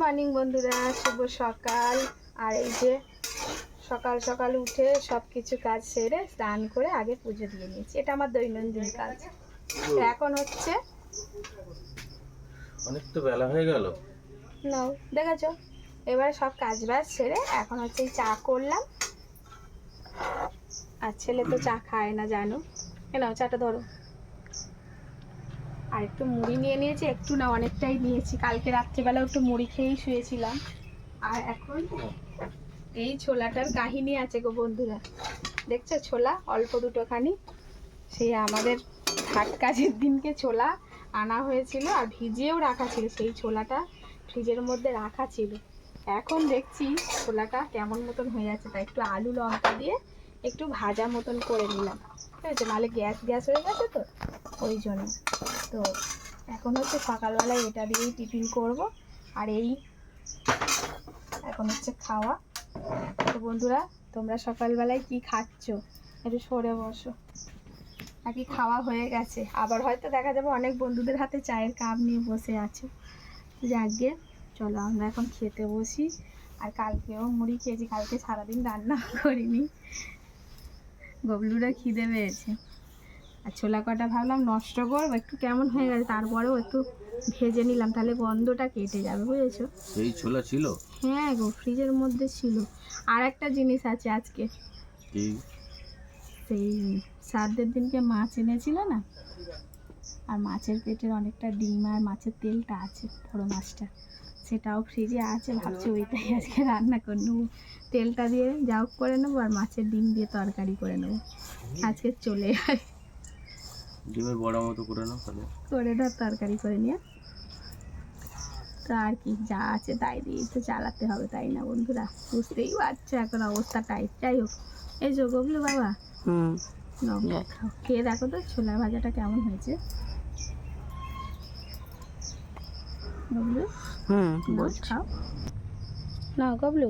Morning বন্ধুরা শুভ সকাল। আর এই যে সকাল সকাল উঠে সব কিছু কাজ সেরে স্নান করে আগে পুজো দিয়ে নিয়েছি। এটা আমার দৈনন্দিন কাজ। এখন হচ্ছে অনেক তো বেলা হয়ে গেল। নাও দেখেছ এবার সব কাজ বাজ সেরে এখন হচ্ছে চা করলাম। আর ছেলে তো চা খায় না জানো। এ নাও চাটা ধরো। আর একটু মুড়ি নিয়ে নিয়েছি, একটু না, অনেকটাই নিয়েছি। কালকে রাত্রিবেলা একটু মুড়ি খেয়েই শুয়েছিলাম। আর এখন এই ছোলাটার কাহিনী আছে গো বন্ধুরা। দেখছ ছোলা? অল্প দুটোখানি। সেই আমাদের হাট কাজের দিনকে ছোলা আনা হয়েছিল আর ভিজিয়েও রাখা ছিল। সেই ছোলাটা ফ্রিজের মধ্যে রাখা ছিল। এখন দেখছি ছোলাটা কেমন মতন হয়ে যাচ্ছে তাই একটু আলু লঙ্কা দিয়ে একটু ভাজা মতন করে নিলাম। ঠিক আছে? নাহলে গ্যাস গ্যাস হয়ে গেছে তো? ওই জন্য। তো এখন হচ্ছে সকালবেলায় এটা দিয়েই টিফিন করব। আর এই এখন হচ্ছে খাওয়া। তো বন্ধুরা, তোমরা সকালবেলায় কি খাচ্ছ? একটু সরে বসো। নাকি খাওয়া হয়ে গেছে? আবার হয়তো দেখা যাবে অনেক বন্ধুদের হাতে চায়ের কাপ নিয়ে বসে আছো। যাকে, চলো আমরা এখন খেতে বসি। আর কালকেও মুড়ি খেয়েছি, কালকে সারাদিন রান্না করিনি। গবলুরা খিদে পেয়েছে। আর ছোলা কটা ভাবলাম নষ্ট করব একটু কেমন হয়ে গেছে তারপরেও একটু ভেজে নিলাম তাহলে গন্ধটা কেটে যাবে বুঝেছ? সেই ছোলা ছিল? হ্যাঁ গো ফ্রিজের মধ্যে ছিল। আর একটা জিনিস আছে আজকে। সেই শ্রাদ্ধের দিনকে মাছ এনেছিল না? আর মাছের পেটের অনেকটা ডিম আর মাছের তেলটা আছে বড়ো মাছটা। সেটাও ফ্রিজে আছে ভাবছি ওইটাই আজকে রান্না করে নেব। তেলটা দিয়ে যাও করে নেব আর মাছের ডিম দিয়ে তরকারি করে নেব। আজকে চলে যায় ডিমের বড় মতো করে নাও তাহলে। করে ধর তরকারি করে নিয়ে। তো আর কি যা আছে তাই দিয়ে তো চালাতে হবে তাই না বন্ধুরা? বুঝতেই পারছ এখন অবস্থা টাইট যাই হোক এই যে গবলু বাবা হুম। নাও, খাও। খেয়ে দেখো তো ছোলা ভাজাটা কেমন হয়েছে। গবলু হুম নাও, খাও। না গবলু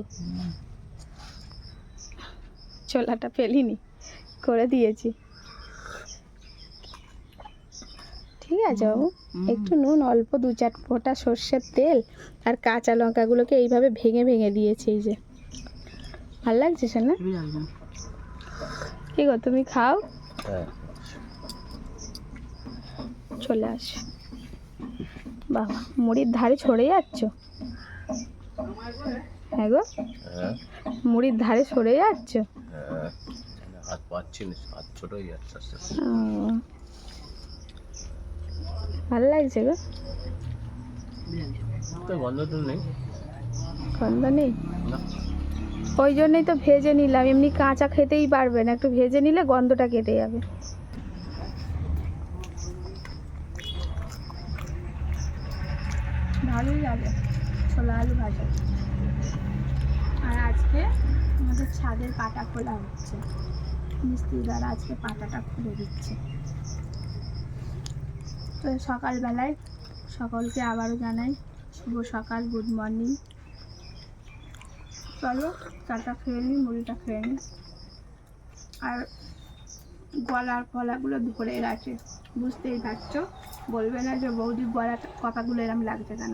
ছোলাটা ফেলিনি করে দিয়েছি। ঠিক আছে বাবু? একটু নুন অল্প দু চার ফোঁটা সর্ষের তেল আর কাঁচা লঙ্কাগুলোকে এইভাবে ভেঙে ভেঙে দিয়েছি এই যে। ভালো লাগছে না গো তুমি খাও? হ্যাঁ। চলে আস। বাবা মুড়ির ধারে ছড়ে যাচ্ছ? হ্যাঁ গো? হ্যাঁ। মুড়ির ধারে সরে যাচ্ছ? হ্যাঁ। হাত পাচ্ছি না হাত ছোট হয়ে যাচ্ছে আস্তে আস্তে। ও, ভালো লাগছে গো। গন্ধ তো নেই। গন্ধ নেই? ওই জন্যই তো ভেজে নিলাম এমনি কাঁচা খেতেই পারবে না একটু ভেজে নিলে গন্ধটা কেটে যাবে। ভালোই লাগে ছোলা আলু ভাজা। আর আজকে আমাদের ছাদের পাটা খোলা হচ্ছে। মিস্ত্রি দ্বারা আজকে পাটাটা খুলে দিচ্ছে। তো সকালবেলায় সকলকে আবারও জানাই শুভ সকাল গুড মর্নিং চলো চাটা খেয়ে নিই মুড়িটা খেয়ে নিই আর গলার ফলাগুলো ধরে গেছে, বুঝতেই পারছ? বলবে না যে বৌদি গলার কথাগুলো এরম লাগছে কেন?